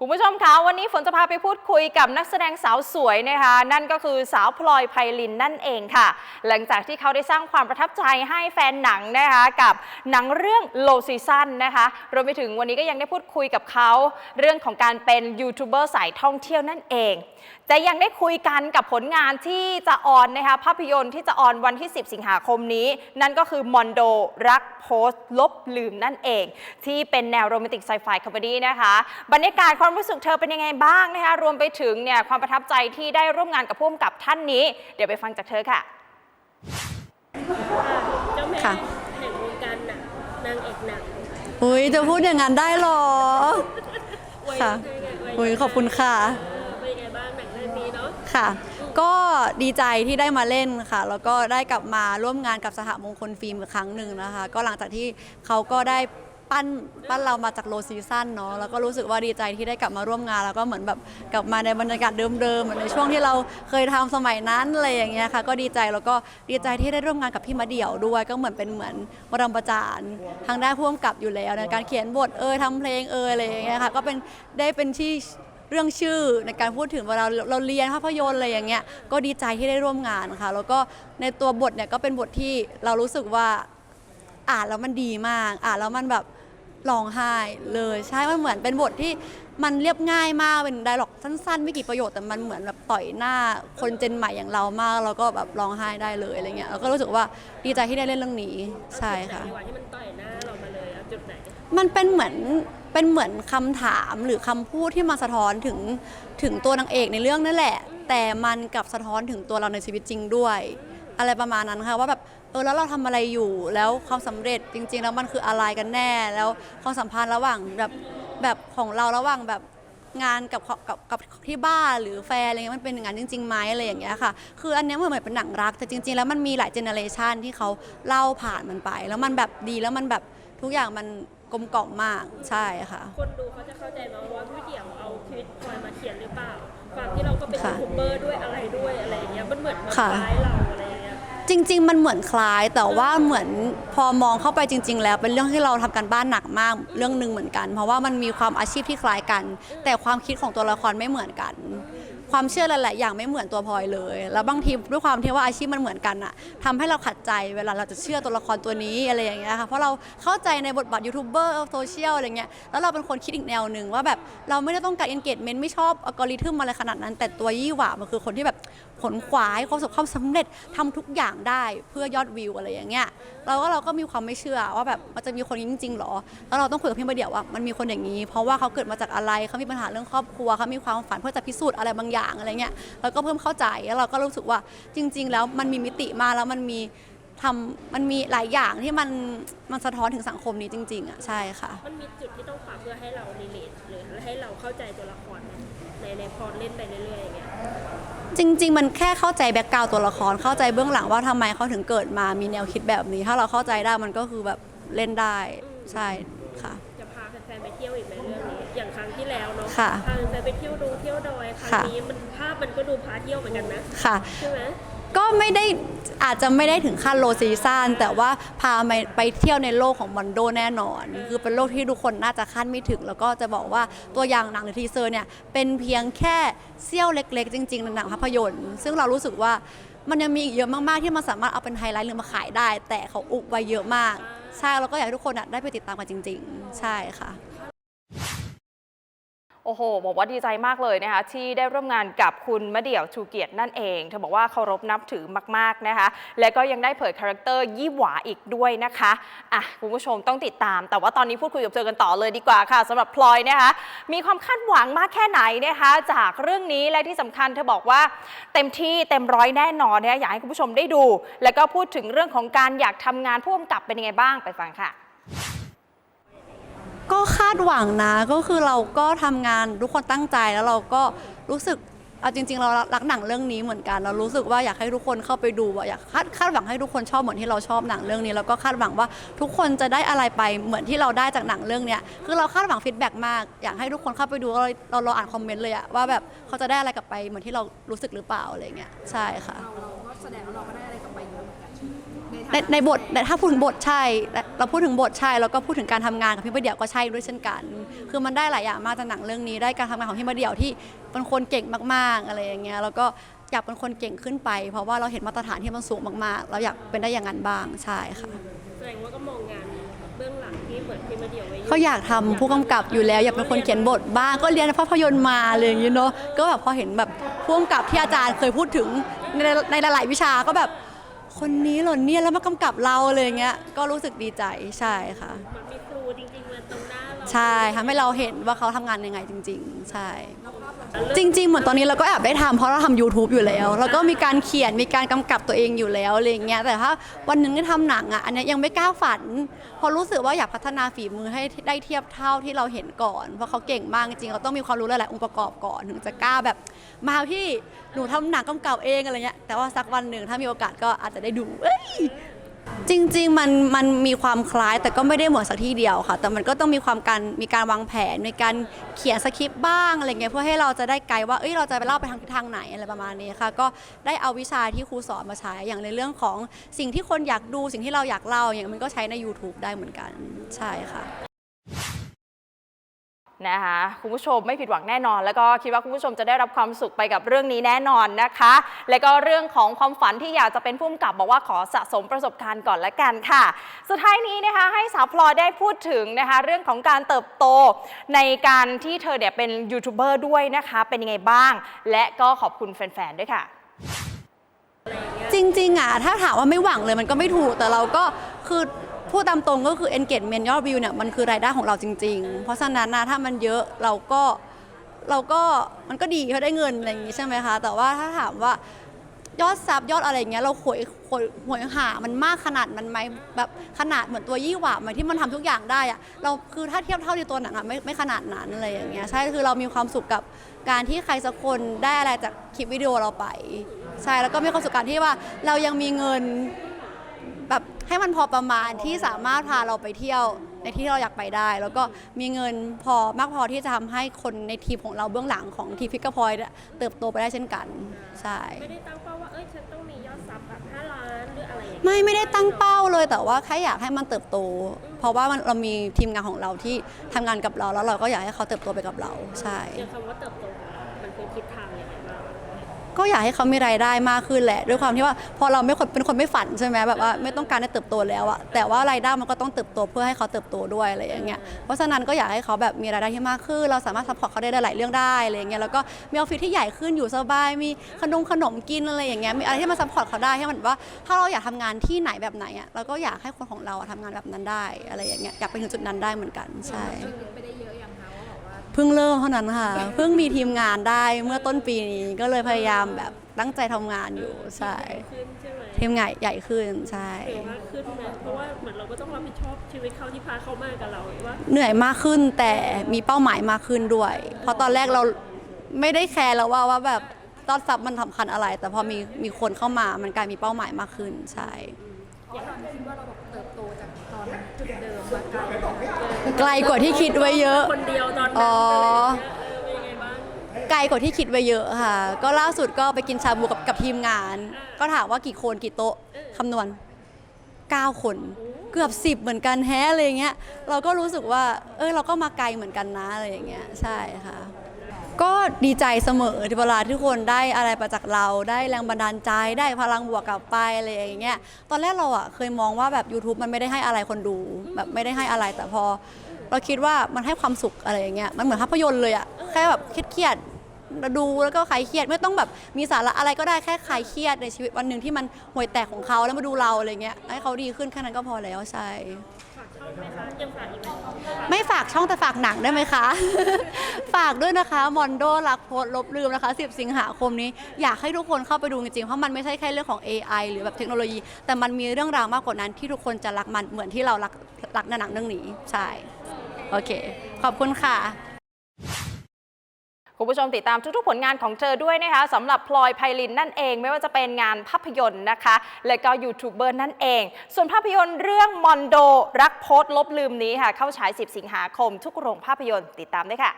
คุณผู้ชมคะวันนี้ฝนจะพาไปพูดคุยกับนักแสดงสาวสวยนะคะ นั่นก็คือสาวพลอยไพลินนั่นเองค่ะ หลังจากที่เขาได้สร้างความประทับใจให้แฟนหนังนะคะ กับหนังเรื่อง Low Season นะคะรวมไปถึงวันนี้ก็ยังได้พูดคุยกับเขาเรื่องของการเป็นยูทูบเบอร์สายท่องเที่ยวนั่นเองจะยังได้คุยกันกับผลงานที่จะออนนะคะภาพยนตร์ที่จะออนวันที่ 10 สิงหาคมนี้ นั่นก็คือมอนโดรักโพสต์ลบลืมนั่นเอง ที่เป็นแนวโรแมนติกไซไฟคอมเมดี้นะคะ บรรยากาศความรู้สึกเธอเป็นยังไงบ้างนะคะรวมไปถึงเนี่ยความประทับใจที่ได้ร่วมงานกับผู้กำกับท่านนี้ เดี๋ยวไปฟังจากเธอค่ะเจ้าแม่ค่ะ แห่งวงการหนังนางเอกหนังอุ้ยจะพูดอย่างนั้นได้เหรอ อวยค่ะยังไงอวยอุ้ยขอบคุณค่ะ เออเป็นยังไงบ้างหนังเรื่องนี้เนาะค่ะ ก็ดีใจที่ได้มาเล่นค่ะ แล้วก็ได้กลับมาร่วมงานกับสหมงคลฟิล์มอีกครั้งหนึ่งนะคะ ก็หลังจากที่เขาก็ได้ ปั้นปั้นเรามาจากโลซีซั่นเนาะแล้วก็รู้สึกว่าดีใจที่ได้กลับมาร่วมงาน แล้วก็เหมือนแบบกลับมาในบรรยากาศเดิมๆเหมือนในช่วงที่เราเคยทำสมัยนั้นอะไรอย่างเงี้ยค่ะ ก็ดีใจแล้วก็ดีใจที่ได้ร่วมงานกับพี่มาเดี่ยวด้วย ก็เหมือนเป็นเหมือนวรำประจานทางด้านผู้กำกับอยู่แล้วในการเขียนบทเอยทำเพลงเอยอะไรอย่างเงี้ยค่ะก็เป็นได้เป็นที่เรื่องชื่อในการพูดถึงเวลาเราเราเรียนภาพยนตร์อะไรอย่างเงี้ยก็ดีใจที่ได้ร่วมงานค่ะ แล้วก็ในตัวบทเนี่ยก็เป็นบทที่เรารู้สึกว่า อ่านแล้วมันดีมาก อ่านแล้วมันแบบ ร้องไห้เลยใช่ มันเหมือนเป็นบทที่มันเรียบง่ายมากเป็นไดร็อกสั้นๆ ไม่กี่ประโยคแต่มันเหมือนแบบต่อยหน้าคนเจนใหม่อย่างเรามาก แล้วก็แบบร้องไห้ได้เลยอะไรเงี้ยแล้วก็รู้สึกว่าดีใจที่ได้เล่นเรื่องนี้ใช่ค่ะเอาจุดไหนดีกว่าที่มันต่อยหน้าเรามาเลยเอาจุดไหนมันเป็นเหมือนเป็นเหมือนคำถามหรือคำพูดที่มาสะท้อนถึงถึงตัวนางเอกในเรื่องนั่นแหละ แต่มันกลับสะท้อนถึงตัวเราในชีวิตจริงด้วย อะไรประมาณนั้นค่ะว่าแบบ เออแล้วเราทำอะไรอยู่แล้วความสำเร็จจริง ๆ แล้วมันคืออะไรกันแน่ แล้วความสัมพันธ์ระหว่างแบบแบบของเราระหว่างแบบงานกับกับกับที่บ้านหรือแฟนอะไรเงี้ยมันเป็นอย่างนั้นจริงๆไหมอะไรอย่างเงี้ยค่ะ คืออันเนี้ยมันเหมือนเป็นหนังรัก แต่จริง ๆ แล้วมันมีหลายเจเนอเรชันที่เขาเล่าผ่านมันไป แล้วมันแบบดีแล้วมันแบบทุกอย่างมันกลมกล่อมมากใช่ค่ะ คนดูเขาจะเข้าใจไหมว่าพี่เดี่ยวเอาชีวิตพลอยมาเขียนหรือเปล่าความที่เราก็เป็นยูค่ะทูบเบอร์ด้วยอะไรด้วยอะไรอย่างเงี้ยมันเหมือนมันค่ะคล้ายเรา จริง ๆ มันเหมือนคล้ายแต่ว่าเหมือนพอมองเข้าไปจริง ๆ แล้วเป็นเรื่องที่เราทำกันบ้านหนักมากเรื่องหนึ่งเหมือนกัน เพราะว่ามันมีความอาชีพที่คล้ายกัน แต่ความคิดของตัวละครไม่เหมือนกัน ความเชื่อหลายๆอย่างไม่เหมือนตัวพลอยเลย แล้วบางทีด้วยความที่ว่าอาชีพมันเหมือนกันอะทำให้เราขัดใจเวลาเราจะเชื่อตัวละครตัวนี้อะไรอย่างเงี้ยค่ะเพราะเราเข้าใจในบทบาทยูทูบเบอร์โซเชียลอะไรเงี้ยแล้วเราเป็นคนคิดอีกแนวหนึ่งว่าแบบเราไม่ได้ต้องการ engagement ไม่ชอบอัลกอริทึมอะไรขนาดนั้น แต่ตัวยี่หว่ามันคือคนที่แบบขนขวายความประสบความสำเร็จทำทุกอย่างได้เพื่อยอดวิวอะไรอย่างเงี้ยเราก็เราก็มีความไม่เชื่อว่าแบบมันจะมีคนจริงๆหรอ แล้วเราต้องคุยกับพี่มาเดียวว่ามันมีคนอย่างนี้ เพราะว่าเขาเกิดมาจากอะไรเขามีปัญหาเรื่องครอบครัวเขามีความฝันเพื่อจะพิสูจน์อะไรบางอย่างอะไรเงี้ยแล้วก็เพิ่มเข้าใจแล้วเราก็รู้สึกว่าจริง ๆ แล้วมันมีมิติมากแล้วมันมีทำมันมีหลายอย่างที่มันมันสะท้อนถึงสังคมนี้จริง ๆอะใช่ค่ะ มันมีจุดที่ต้องปรับเพื่อให้เรารีเลทหรือให้เราเข้าใจตัวละครในในพอเล่นไปเรื่อยๆอย่างเงี้ยจริง ๆ มันแค่เข้าใจแบ็กกราวตัวละครเข้าใจเบื้องหลังว่าทำไมเขาถึงเกิดมามีแนวคิดแบบนี้ ถ้าเราเข้าใจได้มันก็คือแบบเล่นได้ใช่ค่ะ ที่แล้วเนาะค่ะพาแฟนๆไปเที่ยวดงเที่ยวดอยครั้งค่ะนี้มันภาพมันก็ดูพาเที่ยวเหมือนกันนะค่ะใช่ไหมก็ไม่ได้อาจจะไม่ได้ถึงขั้นโลซีซันแต่ว่าพาไปไปเที่ยวในโลกของมอนโดแน่นอน คือเป็นโลกที่ทุกคนน่าจะคาดไม่ถึง แล้วก็จะบอกว่าตัวอย่างหนังหรือทีเซอร์เนี่ยเป็นเพียงแค่เสี้ยวเล็ก ๆ จริงๆในหนังภาพยนตร์ ซึ่งเรารู้สึกว่ามันยังมีอีกเยอะมากๆที่มันสามารถเอาเป็นไฮไลท์หรือมาขายได้ แต่เขาอุบไว้เยอะมาก ใช่แล้วก็อยากให้ทุกคนอะได้ไปติดตามกันจริง ๆ ใช่ค่ะ โอ้โห บอกว่าดีใจมากเลยนะคะที่ได้ร่วมงานกับคุณมะเดี่ยวชูเกียรตินั่นเอง เธอบอกว่าเคารพนับถือมากๆนะคะ และก็ยังได้เผยคาแรคเตอร์ยี่หวาอีกด้วยนะคะอะคุณผู้ชมต้องติดตาม แต่ว่าตอนนี้พูดคุยกับเธอกันต่อเลยดีกว่าค่ะสำหรับพลอยนะคะ มีความคาดหวังมากแค่ไหนนะคะ จากเรื่องนี้และที่สำคัญเธอบอกว่าเต็มที่เต็มร้อยแน่นอนนะคะอยากให้คุณผู้ชมได้ดู แล้วก็พูดถึงเรื่องของการอยากทำงานผู้กำกับเป็นยังไงบ้างไปฟังค่ะ ก็คาดหวังนะก็คือเราก็ทำงานทุกคนตั้งใจแล้วเราก็รู้สึกเอาจริง ๆ เรารักหนังเรื่องนี้เหมือนกัน เรารู้สึกว่าอยากให้ทุกคนเข้าไปดูอะอยากคาดคาดหวังให้ทุกคนชอบเหมือนที่เราชอบหนังเรื่องนี้แล้วก็คาดหวังว่าทุกคนจะได้อะไรไปเหมือนที่เราได้จากหนังเรื่องเนี้ยคือเราคาดหวังฟีดแบ็กมากอยากให้ทุกคนเข้าไปดูเราเราเราอ่านคอมเมนต์เลยอะว่าแบบเขาจะได้อะไรกลับไปเหมือนที่เรารู้สึกหรือเปล่าอะไรเงี้ยใช่ค่ะ เราเราก็แสดงว่าเราก็ ในในในบทในถ้าพูดถึงบทใช่เราพูดถึงบทใช่แล้วก็พูดถึงการทำงานกับพี่มาเดี่ยวก็ใช่ด้วยเช่นกัน คือมันได้หลายอย่างมากจากหนังเรื่องนี้ ได้การทำงานของพี่มาเดี่ยวที่เป็นคนเก่งมาก ๆอะไรอย่างเงี้ยแล้วก็อยากเป็นคนเก่งขึ้นไป เพราะว่าเราเห็นมาตรฐานที่มันสูงมากๆ เราอยากเป็นได้อย่างนั้นบ้างใช่ค่ะแสดงว่าก็มองงานเบื้องหลังที่เหมือนพิมพ์เดียวไว้อยู่เขาอยากทำผู้กำกับอยู่แล้ว อยากเป็นคนเขียนบทบ้างก็เรียนภาพยนตร์มาอะไรอย่างเงี้ยเนาะก็แบบพอเห็นแบบผู้กำกับที่อาจารย์เคยพูดถึงในในหลาย ๆ วิชาก็แบบ คนนี้เหรอเนี่ยแล้วมากำกับเราเลยอย่างเงี้ยก็รู้สึกดีใจใช่ค่ะ ใช่ทำให้เราเห็นว่าเขาทำงานยังไงจริง ๆ ใช่ จริง ๆ เหมือนตอนนี้เราก็แอบได้ทำเพราะเราทำ YouTube อยู่แล้ว แล้วก็มีการเขียนมีการกำกับตัวเองอยู่แล้วอะไรอย่างเงี้ยแต่ถ้าวันหนึ่งได้ทำหนังอะอันเนี้ยยังไม่กล้าฝันเพราะรู้สึกว่าอยากพัฒนาฝีมือให้ได้เทียบเท่าที่เราเห็นก่อน เพราะเขาเก่งมากจริงๆเขาต้องมีความรู้หลายๆองค์ประกอบก่อนถึงจะกล้าแบบ มาพี่หนูทำหนังกำกับเองอะไรเงี้ยแต่ว่าสักวันหนึ่งถ้ามีโอกาสก็อาจจะได้ดูเอ้ย จริง ๆ มันมันมีความคล้ายแต่ก็ไม่ได้เหมือนสักที่เดียวค่ะ แต่มันก็ต้องมีความการมีการวางแผนมีการเขียนสคริปต์บ้างอะไรเงี้ยเพื่อให้เราจะได้ไกด์ว่าเอ้ยเราจะไปเล่าไปทางทิศทางไหนอะไรประมาณนี้ค่ะ ก็ได้เอาวิชาที่ครูสอนมาใช้อย่างในเรื่องของสิ่งที่คนอยากดูสิ่งที่เราอยากเล่าอย่างมันก็ใช้ใน YouTube ได้เหมือนกันใช่ค่ะ นะคะคุณผู้ชมไม่ผิดหวังแน่นอน แล้วก็คิดว่าคุณผู้ชมจะได้รับความสุขไปกับเรื่องนี้แน่นอนนะคะ และก็เรื่องของความฝันที่อยากจะเป็นผู้กำกับบอกว่าขอสะสมประสบการณ์ก่อนละกันค่ะ สุดท้ายนี้นะคะให้สาวพลอยได้พูดถึงนะคะเรื่องของการเติบโตในการที่เธอเนี่ยเป็นยูทูบเบอร์ด้วยนะคะ เป็นยังไงบ้าง และก็ขอบคุณแฟนๆด้วยค่ะ จริงๆอะถ้าถามว่าไม่หวังเลยมันก็ไม่ถูกแต่เราก็คือ พูดตามตรงก็คือ engagement ยอดวิวเนี่ยมันคือรายได้ของเราจริง ๆ เพราะฉะนั้นนะถ้ามันเยอะเราก็เราก็มันก็ดีเขาได้เงินอะไรอย่างงี้ใช่ไหมคะ แต่ว่าถ้าถามว่ายอดซับยอดอะไรอย่างเงี้ยเราหวยหวยหวยหามันมากขนาดมันไหมแบบขนาดเหมือนตัวยี่หว่าไหมที่มันทำทุกอย่างได้อะเราคือถ้าเทียบเท่าในตัวหนังอะไม่ไม่ขนาดนั้นอะไรอย่างเงี้ยใช่คือเรามีความสุขกับการที่ใครสักคนได้อะไรจากคลิปวิดีโอเราไป ใช่แล้วก็มีความสุขการที่ว่าเรายังมีเงิน แบบให้มันพอประมาณที่สามารถพาเราไปเที่ยวในที่ที่เราอยากไปได้ แล้วก็มีเงินพอมากพอที่จะทำให้คนในทีมของเราเบื้องหลังของทีมพิกกพอยเติบโตไปได้เช่นกันใช่ ไม่ได้ตั้งเป้าว่า เอ้ย ฉันต้องมียอดซับแบบ5ล้านหรืออะไรอย่างเงี้ยไม่ไม่ได้ตั้งเป้าเลยแต่ว่าแค่อยากให้มันเติบโต เพราะว่ามันเรามีทีมงานของเราที่ทำงานกับเราแล้วเราก็อยากให้เขาเติบโตไปกับเราใช่ อย่างคำว่าเติบโตของเรามันคือทิศทางยังไงบ้าง ก็อยากให้เขามีรายได้มากขึ้นแหละ ด้วยความที่ว่าพอเราไม่คนเป็นคนไม่ฝันใช่ไหมแบบว่าไม่ต้องการให้เติบโตแล้วอะแต่ว่ารายได้มันก็ต้องเติบโตเพื่อให้เขาเติบโตด้วยอะไรอย่างเงี้ยเพราะฉะนั้นก็อยากให้เขาแบบมีรายได้ที่มากขึ้น เราสามารถซัพพอร์ตเขาได้หลายเรื่องได้อะไรอย่างเงี้ยแล้วก็มีออฟฟิศที่ใหญ่ขึ้นอยู่สบายมีขนมขนมกินอะไรอย่างเงี้ยมีอะไรที่มาซัพพอร์ตเขาได้ให้มันว่า ถ้าเราอยากทำงานที่ไหนแบบไหนอะเราก็อยากให้คนของเราอะทำงานแบบนั้นได้อะไรอย่างเงี้ยอยากไปถึงจุดนั้นได้เหมือนกันใช่ เพิ่งเริ่มเท่านั้นค่ะ เพิ่งมีทีมงานได้เมื่อต้นปีนี้ก็เลยพยายามแบบตั้งใจทำงานอยู่ใช่ขึ้นใช่ไหมทีมงานใหญ่ขึ้นใช่ เหนื่อยมากขึ้นไหมเพราะว่าเหมือนเราก็ต้องรับผิดชอบชีวิตเขาที่พาเขามากับเราว่าเหนื่อยมากขึ้นแต่มีเป้าหมายมากขึ้นด้วย เพราะตอนแรกเราไม่ได้แคร์แล้วว่าว่าแบบตอนซับมันสำคัญอะไร แต่พอมีมีคนเข้ามามันกลายมีเป้าหมายมากขึ้นใช่ ไกลกว่าที่คิดไว้เยอะ คนเดียวตอนนั้นอ๋ออะไรอย่างเงี้ยเออเป็นยังไงบ้างไกลกว่าที่คิดไว้เยอะค่ะ ก็ล่าสุดก็ไปกินชาบูกับกับทีมงาน ก็ถามว่ากี่คนกี่โต๊ะคำนวณ 9 คน เกือบ 10 เหมือนกันแฮะอะไรอย่างเงี้ย เราก็รู้สึกว่า เออเราก็มาไกลเหมือนกันนะอะไรอย่างเงี้ย ใช่ค่ะ ก็ดีใจเสมอที่เวลาที่คนได้อะไรมาจากเราได้แรงบันดาลใจได้พลังบวกกลับไปอะไรอย่างเงี้ยตอนแรกเราอะเคยมองว่าแบบ YouTube มันไม่ได้ให้อะไรคนดู แบบไม่ได้ให้อะไรแต่พอ เราคิดว่ามันให้ความสุขอะไรอย่างเงี้ยมันเหมือนภาพยนตร์เลยอะแค่แบบเครียดๆดูแล้วก็คลายเครียดไม่ต้องแบบมีสาระอะไรก็ได้แค่คลายเครียดในชีวิตวันหนึ่งที่มันห่วยแตกของเขาแล้วมาดูเราอะไรเงี้ยให้เขาดีขึ้นแค่นั้นก็พอแล้วใช่ ไหมคะยังฝากอีกไหมไม่ฝากช่องแต่ฝากหนังได้ไหมคะ ฝากด้วยนะคะ มอนโดรักโพสลบลืมนะคะ 10 สิงหาคมนี้ อยากให้ทุกคนเข้าไปดูจริงๆ เพราะมันไม่ใช่แค่เรื่องของ AI หรือแบบเทคโนโลยี แต่มันมีเรื่องราวมากกว่านั้นที่ทุกคนจะรักมันเหมือนที่เรารักรักในหนังเรื่องนี้ ใช่ โอเค ขอบคุณค่ะ คุณผู้ชมติดตามทุกๆผลงานของเธอด้วยนะคะสำหรับพลอยไพลินนั่นเอง ไม่ว่าจะเป็นงานภาพยนตร์นะคะ และก็ยูทูบเบอร์นั่นเอง ส่วนภาพยนตร์เรื่องมอนโดรักโพสลบลืมนี้ค่ะ เข้าฉาย 10 สิงหาคม ทุกโรงภาพยนตร์ติดตามด้วยค่ะ